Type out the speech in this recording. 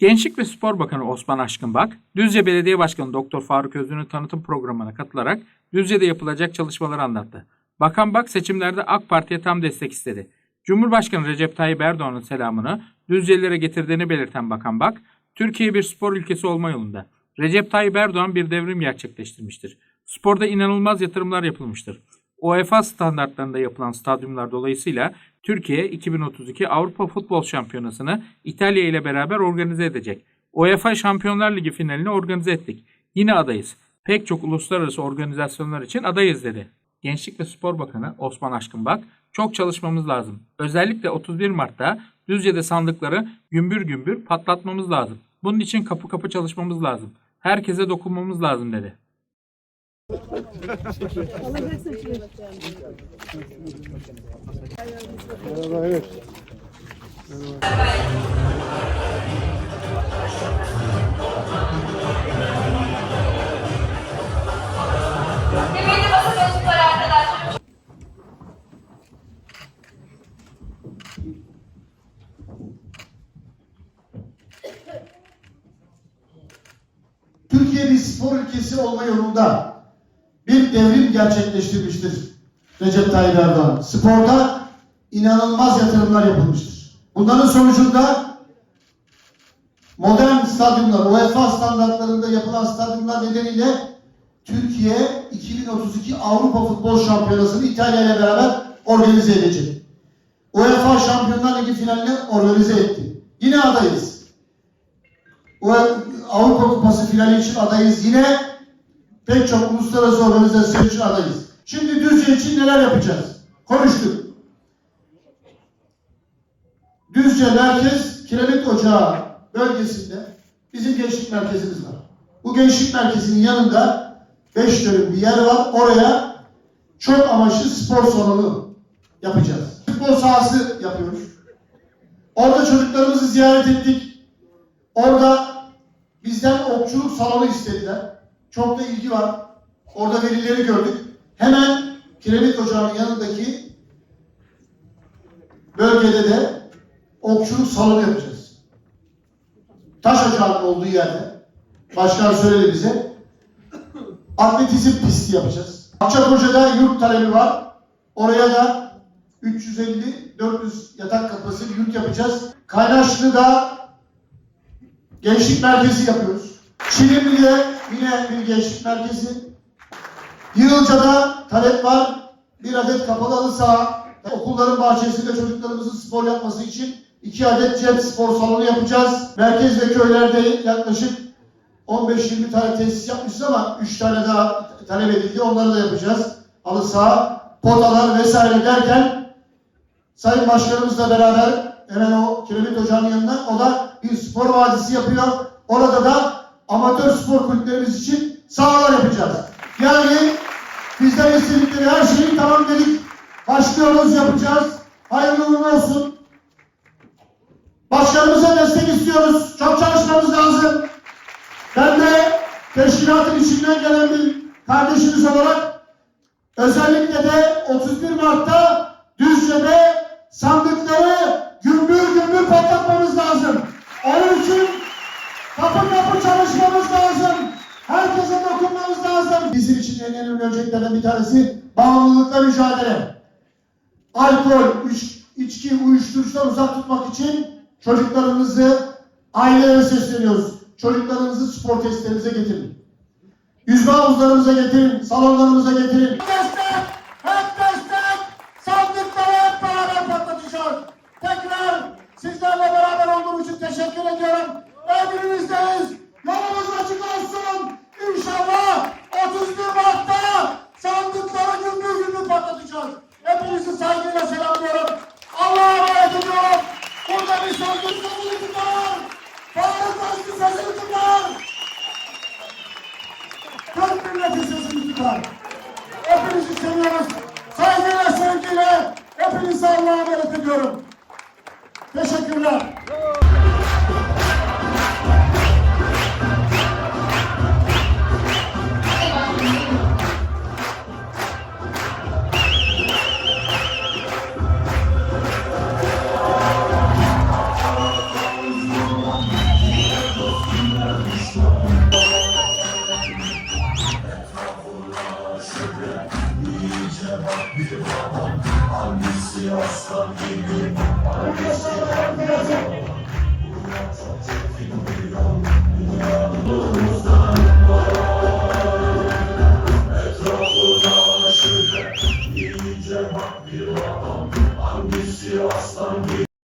Gençlik ve Spor Bakanı Osman Aşkınbak, Düzce Belediye Başkanı Doktor Faruk Özün'ün tanıtım programına katılarak Düzce'de yapılacak çalışmaları anlattı. Bakan Bak seçimlerde AK Parti'ye tam destek istedi. Cumhurbaşkanı Recep Tayyip Erdoğan'ın selamını Düzcelilere getirdiğini belirten Bakan Bak, Türkiye bir spor ülkesi olma yolunda. Recep Tayyip Erdoğan bir devrim gerçekleştirmiştir. Sporda inanılmaz yatırımlar yapılmıştır. UEFA standartlarında yapılan stadyumlar dolayısıyla Türkiye 2032 Avrupa Futbol Şampiyonası'nı İtalya ile beraber organize edecek. UEFA Şampiyonlar Ligi finalini organize ettik. Yine adayız. Pek çok uluslararası organizasyonlar için adayız dedi. Gençlik ve Spor Bakanı Osman Aşkınbak, çok çalışmamız lazım. Özellikle 31 Mart'ta Düzce'de sandıkları gümbür gümbür patlatmamız lazım. Bunun için kapı kapı çalışmamız lazım. Herkese dokunmamız lazım dedi. Merhaba, evet. Türkiye bir spor ülkesi olma yolunda devrim gerçekleştirmiştir Recep Tayyip Erdoğan. Sporda inanılmaz yatırımlar yapılmıştır. Bunların sonucunda modern stadyumlar, UEFA standartlarında yapılan stadyumlar nedeniyle Türkiye 2032 Avrupa Futbol Şampiyonası'nı İtalya ile beraber organize edecek. UEFA Şampiyonlar Ligi finalini organize etti. Yine adayız. O Avrupa Kupası finali için adayız. Yine pek çok uluslararası organizasyon için adayız. Şimdi Düzce için neler yapacağız? Konuştuk. Düzce Merkez Kiremit Ocağı bölgesinde bizim gençlik merkezimiz var. Bu gençlik merkezinin yanında 5 dönüm bir yer var. Oraya çok amaçlı spor salonu yapacağız. Futbol sahası yapıyoruz. Orada çocuklarımızı ziyaret ettik. Orada bizden okçuluk salonu istediler. Çok da ilgi var. Orada velileri gördük. Hemen Kiremit Ocağı'nın yanındaki bölgede de okçuluk salonu yapacağız. Taş ocağının olduğu yerde. Başkan söyledi bize. Atletizm pisti yapacağız. Akçakoca'da yurt talebi var. Oraya da 350-400 yatak kapasiteli yurt yapacağız. Kaynaşlı'da gençlik merkezi yapıyoruz. Çilimli'de yine bir gençlik merkezi. Yığılca'da talep var. Bir adet kapalı halı saha. Okulların bahçesinde çocuklarımızın spor yapması için iki adet cep spor salonu yapacağız. Merkez ve köylerde yaklaşık 15-20 tane tesis yapmışız ama 3 tane daha talep edildi. Onları da yapacağız. Halı saha, potalar vesaire derken Sayın Başkanımızla beraber hemen o Kiremit Hoca'nın yanında o da bir spor vadisi yapıyor. Orada da amatör spor kulüplerimiz için sahalar yapacağız. Yani bizden istedikleri her şeyi tamam dedik. Başlıyoruz yapacağız. Hayırlı uğurlu olsun. Başkanımıza destek istiyoruz. Çok çalışmamız lazım. Ben de teşkilatın içinden gelen bir kardeşimiz olarak özellikle de 31 Mart'ta Düzce'de sandıkları Bizim için en önemli önceliklerden bir tanesi bağımlılıkla mücadele. Alkol, iç, içki, uyuşturucudan uzak tutmak için çocuklarımızı ailelere sesleniyoruz. Çocuklarınızı spor testlerimize getirin. Yüzme havuzlarımıza getirin, salonlarımıza getirin. Destek, hep destek, sandıkları hep beraber patlatacağız. Tekrar sizlerle beraber olduğum için teşekkür ediyorum. Emrinizdeyiz. Yolumuz açık olsun. İnşallah 31 Mart'ta sandıkları gümbür gümbür patlatacağız. Hepinizi saygıyla selamlıyorum. Allah'a emanet ediyorum. Burada bir sözlü sözlü var. Sözlü var. Türk milleti sözünü tutar. Hepinizi seviyoruz. Saygıyla, sevgiyle hepinizi Allah'a emanet ediyorum. Teşekkürler. Büyüyünce bak bir baba Annesi aslan gibi Arkadaşlar anlayacak Burada tatlı bir yol Dünyanın